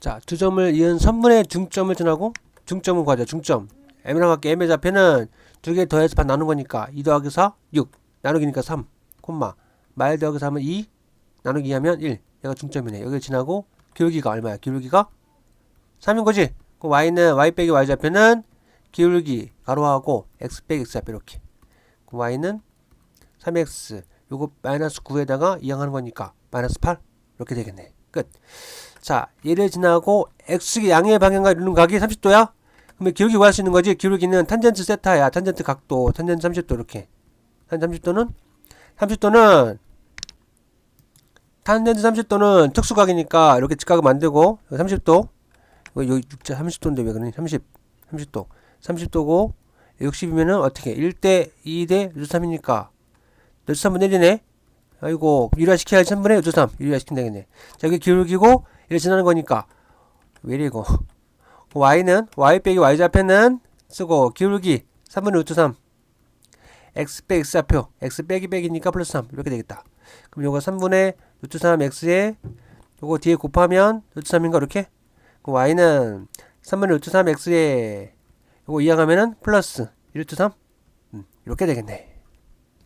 자, 두 점을 이은 선분의 중점을 전하고 중점을 구하자. 중점. m이라고 할게. m의 좌표는 두 개 더해서 반 나눈 거니까 2 더하기 4, 6. 나누기니까 3, 콤마. 말 더하기 3은 2, 나누기 하면 1. 얘가 중점이네. 여기 지나고 기울기가 얼마야? 기울기가 3인 거지? 그 y는 y 빼기 y 좌표는 기울기 가로하고 x 빼기 x 좌표 이렇게. 그 y는 3x 요거 마이너스 9에다가 이항하는 거니까 마이너스 8 이렇게 되겠네. 끝. 자, 얘를 지나고 x 양의 방향과 이루는 각이 30도야? 그러면 기울기 구할 수 있는 거지. 기울기는 탄젠트 세타야. 탄젠트 각도. 탄젠트 30도 이렇게. 탄 30도는 30도는 탄젠트 30도는 특수각이니까 이렇게 직각을 만들고 30도 이거 여기 6자 30도인데 왜 그러니? 30 30도 30도고 60이면은 어떻게 1대 2대 루트 3이니까 루트 3분의 1이네 아이고 유리화시켜야지 3분의 루트 3 유리화시킨다 겠네. 자 여기 기울기고 이렇게 지나는 거니까. 왜 이래 이거? y는 y 빼기 y 좌표는 쓰고 기울기 3분의 루트 3 x 빼기 x 좌표. x 빼기 빼기니까 플러스 3 이렇게 되겠다. 그럼 요거 3분의 루트 3 x에 요거 뒤에 곱하면 루트 3인가 이렇게? 그 y는 3분의 루트 3 x에 요거 이항하면은 플러스 1 루트 3 음, 이렇게 되겠네